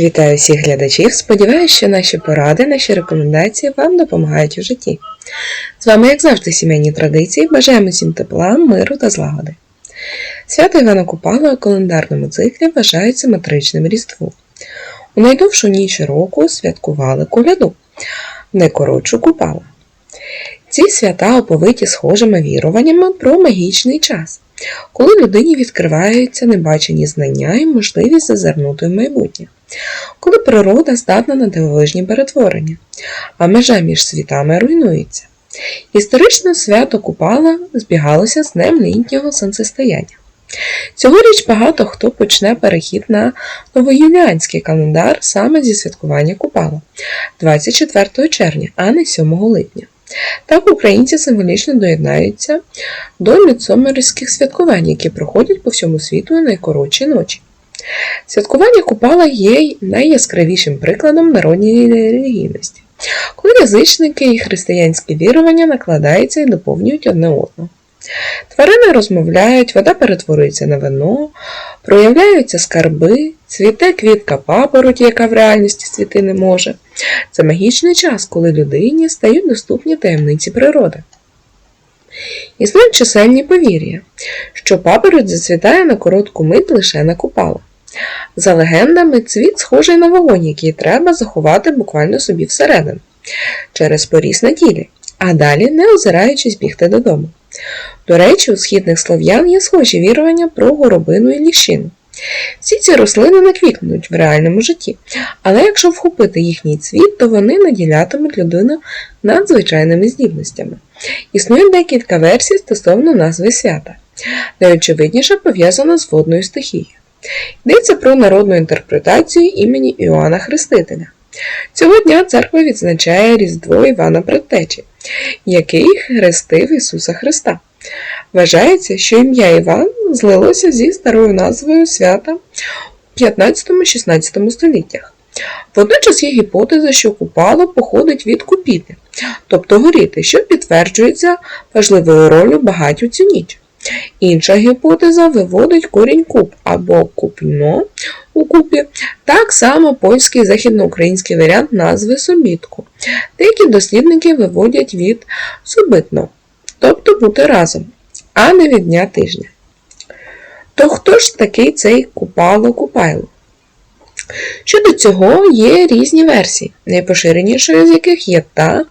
Вітаю всіх глядачів. Сподіваюся, що наші поради, наші рекомендації вам допомагають у житті. З вами, як завжди, сімейні традиції. Бажаємо всім тепла, миру та злагоди. Свято Івана Купала у календарному циклі вважається метричним різдвом. У найдовшу ніч року святкували коляду, найкоротшу купала. Ці свята оповиті схожими віруваннями про магічний час, коли людині відкриваються небачені знання і можливість зазирнути в майбутнє, коли природа здатна на дивовижні перетворення, а межа між світами руйнується. Історично свято Купала збігалося з днем літнього сонцестояння. Цьогоріч багато хто почне перехід на новоюліанський календар саме зі святкування Купала 24 червня, а не 7 липня. Так українці символічно доєднаються до міцомерських святкувань, які проходять по всьому світу у найкоротші ночі. Святкування Купала є найяскравішим прикладом народної релігійності, коли язичники і християнські вірування накладаються і доповнюють одне одного. Тварини розмовляють, вода перетворюється на вино, проявляються скарби, цвіте квітка папороті, яка в реальності цвіти не може. Це магічний час, коли людині стають доступні таємниці природи. Існують чисельні повір'я, що папороть зацвітає на коротку мить лише на купала. За легендами, цвіт схожий на вогонь, який треба заховати буквально собі всередину, через поріз на тілі, а далі, не озираючись, бігти додому. До речі, у східних слов'ян є схожі вірування про горобину і ліщину. Всі ці рослини не квітнуть в реальному житті, але якщо вхопити їхній цвіт, то вони наділятимуть людину надзвичайними здібностями. Існує декілька версій стосовно назви свята, найочевидніше пов'язана з водною стихією. Йдеться про народну інтерпретацію імені Іоанна Хрестителя. Цього дня церква відзначає Різдво Івана Предтечі, який хрестив Ісуса Христа. Вважається, що ім'я Іван злилося зі старою назвою свята у 15-16 століттях. Водночас є гіпотеза, що купало походить від купіти, тобто горіти, що підтверджується важливою ролью багать у цю ніч. Інша гіпотеза виводить корінь куб або купно у купі, так само польський західноукраїнський варіант назви собітку. Деякі дослідники виводять від субитно, тобто бути разом, а не від дня тижня. То хто ж такий цей купало-купайло? Щодо цього є різні версії, найпоширенішою з яких є та,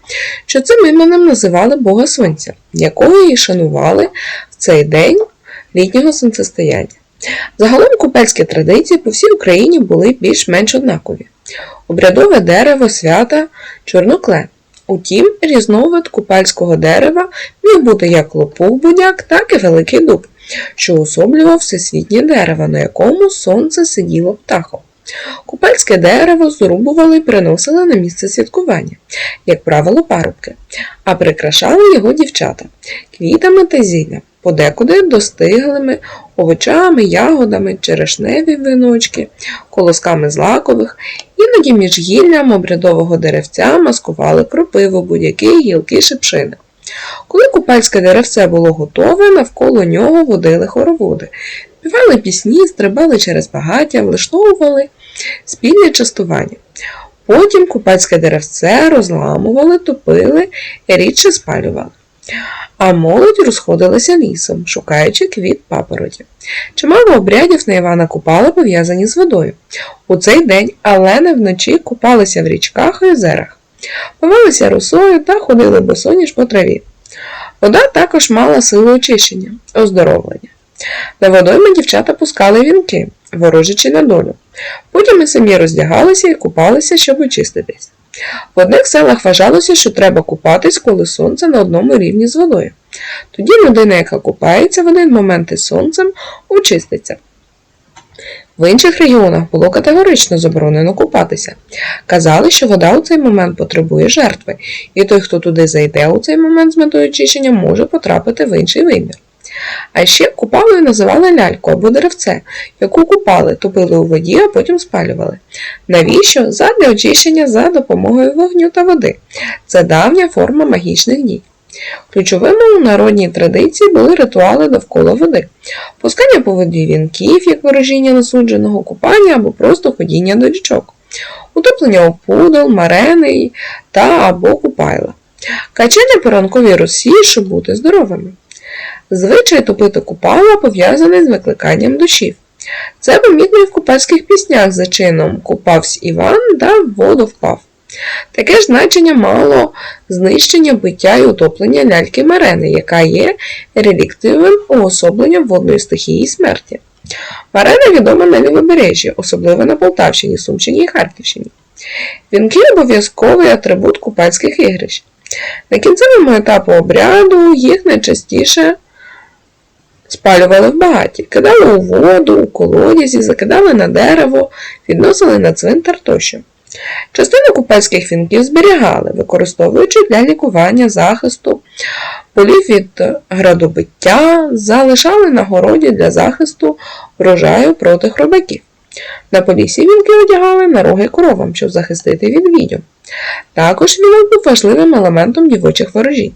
що цим іменем називали Бога Сонця, якого і шанували цей день літнього сонцестояння. Загалом купельські традиції по всій Україні були більш-менш однакові. Обрядове дерево свята чорноклен. Утім, різновид купальського дерева міг бути як лопух будяк, так і великий дуб, що особлював всесвітнє дерево, на якому сонце сиділо птахом. Купальське дерево зрубували і приносили на місце святкування, як правило, парубки, а прикрашали його дівчата квітами та зіллям, подекуди достиглими овочами, ягодами, черешневі виночки, колосками злакових, іноді між гіллям обрядового деревця маскували кропиву, будь-які гілки шипшини. Коли купальське деревце було готове, навколо нього водили хороводи, співали пісні, стрибали через багаття, влаштовували спільне частування. Потім купальське деревце розламували, топили і рідше спалювали. А молодь розходилася лісом, шукаючи квіт папороті. Чимало обрядів на Івана Купала пов'язані з водою. У цей день Алени вночі купалися в річках і озерах, помилися росою та ходили босоніж по траві. Вода також мала силу очищення, оздоровлення. На водойми дівчата пускали вінки, ворожачи на долю. Потім і самі роздягалися і купалися, щоб очиститись. В одних селах вважалося, що треба купатись, коли сонце на одному рівні з водою. Тоді людина, яка купається в один момент із сонцем, очиститься. В інших регіонах було категорично заборонено купатися. Казали, що вода у цей момент потребує жертви, і той, хто туди зайде у цей момент з метою очищення, може потрапити в інший вимір. А ще купалою називали ляльку або деревце, яку купали, топили у воді, а потім спалювали. Навіщо? Задля очищення за допомогою вогню та води. Це давня форма магічних дій. Ключовими у народній традиції були ритуали довкола води, пускання по воді вінків, як вираження насудженого купання або просто ходіння до річок. утоплення опудал, марени та або купайла. Качання по ранковій росі, щоб бути здоровими. Звичай топити купала пов'язаний з викликанням душів. Це помітно і в купальських піснях за чином Купавсь Іван да в воду впав. Таке ж значення мало знищення биття і утоплення ляльки Марени, яка є реліктовим уособленням водної стихії і смерті. Марена відома на лівобережжі, особливо на Полтавщині, Сумщині і Харківщині. Вінки обов'язковий атрибут купальських ігрищ. На кінцевому етапу обряду їх найчастіше спалювали в багаті, кидали у воду, у колодязі, закидали на дерево, відносили на цвинтар тощо. Частину купальських вінків зберігали, використовуючи для лікування, захисту, полів від градобиття, залишали на городі для захисту врожаю проти хробаків. На полісі вінки одягали на роги коровам, щоб захистити від відьом. Також вінок був важливим елементом дівочих ворожінь.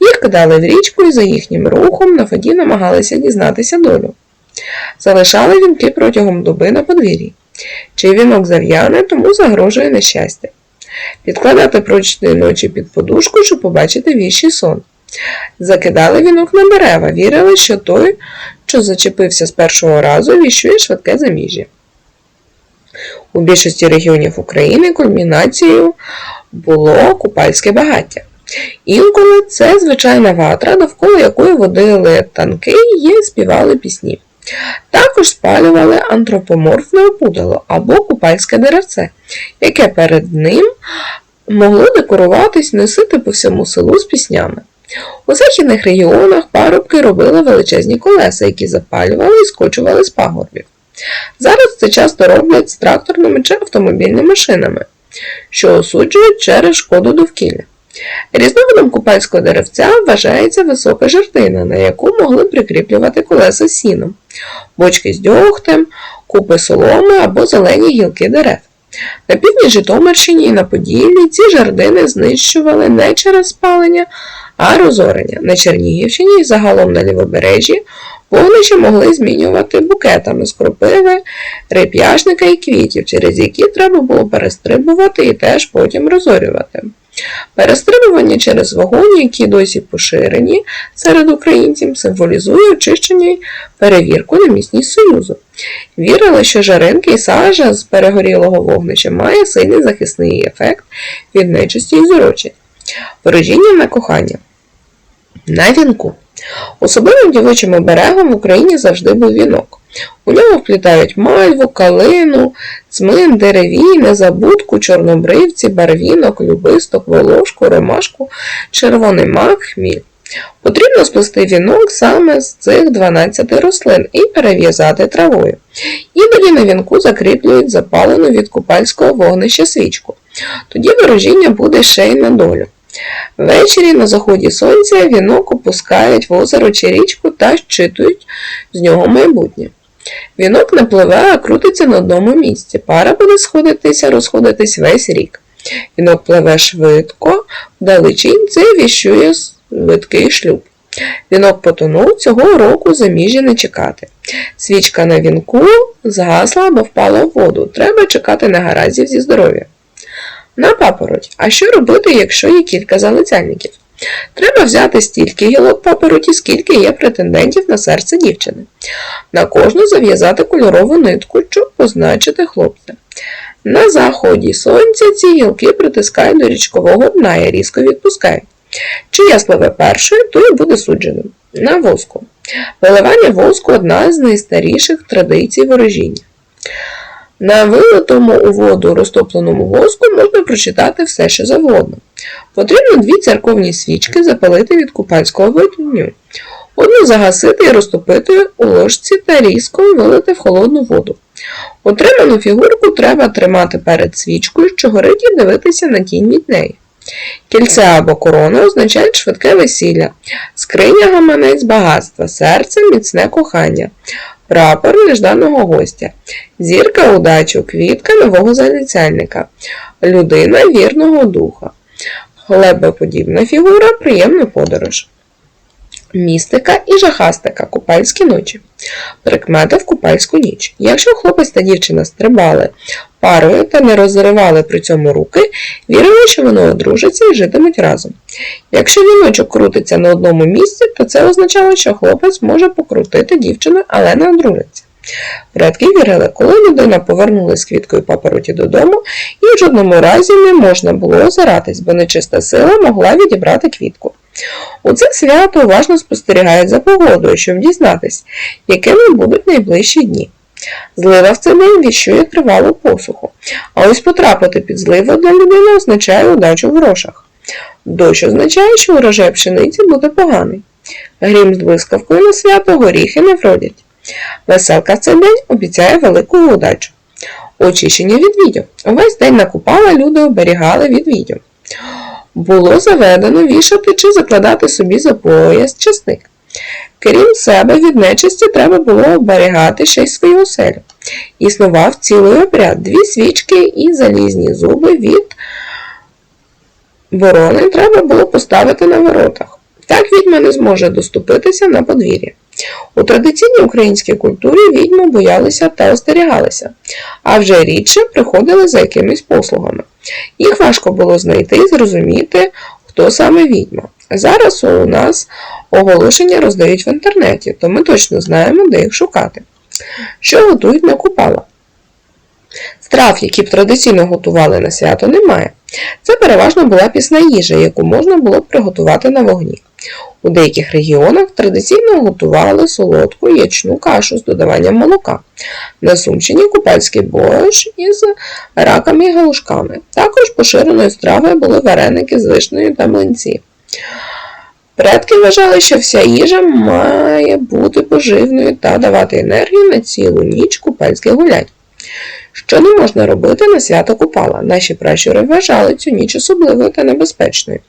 Їх кидали в річку і за їхнім рухом на воді намагалися дізнатися долю. Залишали вінки протягом доби на подвір'ї. Чи вінок зав'яне, тому загрожує нещастя. Підкладати прочні ночі під подушку, щоб побачити віщий сон. Закидали вінок на дерева, вірили, що той, що зачепився з першого разу, віщує швидке заміжжя. У більшості регіонів України кульмінацією було купальське багаття. Інколи це звичайна ватра, довкола якої водили танки і співали пісні. Також спалювали антропоморфне опудало або купальське деревце, яке перед ним могло декоруватись носити по всьому селу з піснями. У західних регіонах парубки робили величезні колеса, які запалювали і скочували з пагорбів. Зараз це часто роблять з тракторними чи автомобільними шинами, що осуджують через шкоду довкілля. Різновидом купальського деревця вважається висока жердина, на яку могли прикріплювати колеса сіном, бочки з дьогтем, купи соломи або зелені гілки дерев. На півдні Житомирщині і на Поділлі ці жердини знищували не через спалення, а розорення. На Чернігівщині і загалом на лівобережжі вогнища могли змінювати букетами з кропиви, реп'яшника і квітів, через які треба було перестрибувати і теж потім розорювати. Перестрибування через вогонь, які досі поширені серед українців, символізує очищення й перевірку на міцність Союзу. Вірили, що жаринки і сажа з перегорілого вогнища має сильний захисний ефект від нечисті і зурочі. Ворожіння на кохання. На вінку. Особливим дівочим оберегом в Україні завжди був вінок. У нього вплітають мальву, калину, цмин, деревій, незабудку, чорнобривці, барвінок, любисток, волошку, ромашку, червоний мак, хміль. Потрібно сплести вінок саме з цих 12 рослин і перев'язати травою. Іноді на вінку закріплюють запалену від купальського вогнища свічку. Тоді ворожіння буде ще й на долю. Ввечері на заході сонця вінок опускають в озеро чи річку та щитують з нього майбутнє. Вінок не пливе, а крутиться на одному місці. Пара буде сходитися, розходитись весь рік. Вінок пливе швидко, вдалечінь це віщує швидкий шлюб. Вінок потонув, цього року заміжжя не чекати. Свічка на вінку згасла або впала в воду. Треба чекати негараздів зі здоров'я. На папороть. А що робити, якщо є кілька залицяльників? Треба взяти стільки гілок папороті, скільки є претендентів на серце дівчини. На кожну зав'язати кольорову нитку, щоб позначити хлопця. На заході сонця ці гілки притискають до річкового дна і різко відпускають. Чия спливе першою, то і буде судженим. На воску. Виливання воску одна з найстаріших традицій ворожіння. На вилитому у воду розтопленому воску можна прочитати все, що завгодно. Потрібно дві церковні свічки запалити від купальського вогню. Одну загасити і розтопити у ложці та різко вилити в холодну воду. Отриману фігурку треба тримати перед свічкою, що горить і дивитися на тінь від неї. Кільце або корона означають швидке весілля, скриня гаманець багатства, серце міцне кохання, прапор нежданого гостя, зірка удачу, квітка нового заліцяльника, людина вірного духа, Глебоподібна фігура приємна подорож. Містика і жахастика купальські ночі. Прикмета в купальську ніч. Якщо хлопець та дівчина стрибали парою та не розривали при цьому руки, вірили, що вони одружаться і житимуть разом. Якщо віночок крутиться на одному місці, то це означало, що хлопець може покрутити дівчину, але не одружиться. Предки вірили, коли людина повернулась з квіткою папороті додому, і в жодному разі не можна було озиратись, бо нечиста сила могла відібрати квітку. У це свято уважно спостерігають за погодою, щоб дізнатись, якими будуть найближчі дні. Злива в цей день віщує тривалу посуху, а ось потрапити під зливу для людини означає удачу в грошах. Дощ означає, що урожай пшениці буде поганий. Грім з блискавкою на свято горіхи не вродять. Веселка в цей день обіцяє велику удачу. Очищення від відьом. Увесь день на Купала люди оберігали від відьом. Було заведено вішати чи закладати собі за пояс часник. Крім себе, від нечисті треба було оберігати ще й свою оселю. Існував цілий обряд, дві свічки і залізні зуби від ворони треба було поставити на воротах. Так відьма не зможе доступитися на подвір'я. У традиційній українській культурі відьму боялися та остерігалися, а вже рідше приходили за якимись послугами. Їх важко було знайти і зрозуміти, хто саме відьма. Зараз у нас оголошення роздають в інтернеті, то ми точно знаємо, де їх шукати. Що готують на купала? Страв, які б традиційно готували на свято, немає. Це переважно була пісна їжа, яку можна було б приготувати на вогні. У деяких регіонах традиційно готували солодку ячну кашу з додаванням молока. На Сумщині купальський борщ із раками і галушками. Також поширеною стравою були вареники з вишнею та млинці. Предки вважали, що вся їжа має бути поживною та давати енергію на цілу ніч купальських гулять. Що не можна робити на свято Купала? Наші пращури вважали цю ніч особливою та небезпечною,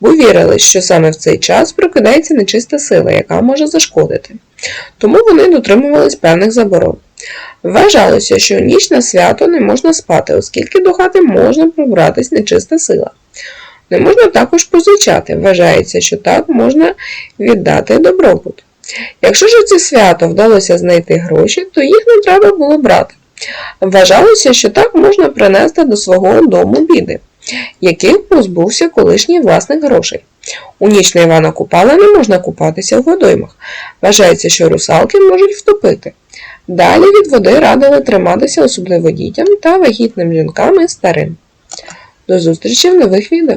бо вірили, що саме в цей час прокидається нечиста сила, яка може зашкодити. Тому вони дотримувались певних заборон. Вважалося, що ніч на свято не можна спати, оскільки до хати можна пробратись нечиста сила. Не можна також позичати, вважається, що так можна віддати добробут. Якщо ж у це свято вдалося знайти гроші, то їх не треба було брати. Вважалося, що так можна принести до свого дому біди, яких позбувся колишній власник грошей. У ніч на Івана Купала не можна купатися в водоймах. Вважається, що русалки можуть втопити. Далі від води радили триматися особливо дітям та вагітним жінкам і старим. До зустрічі в нових відео!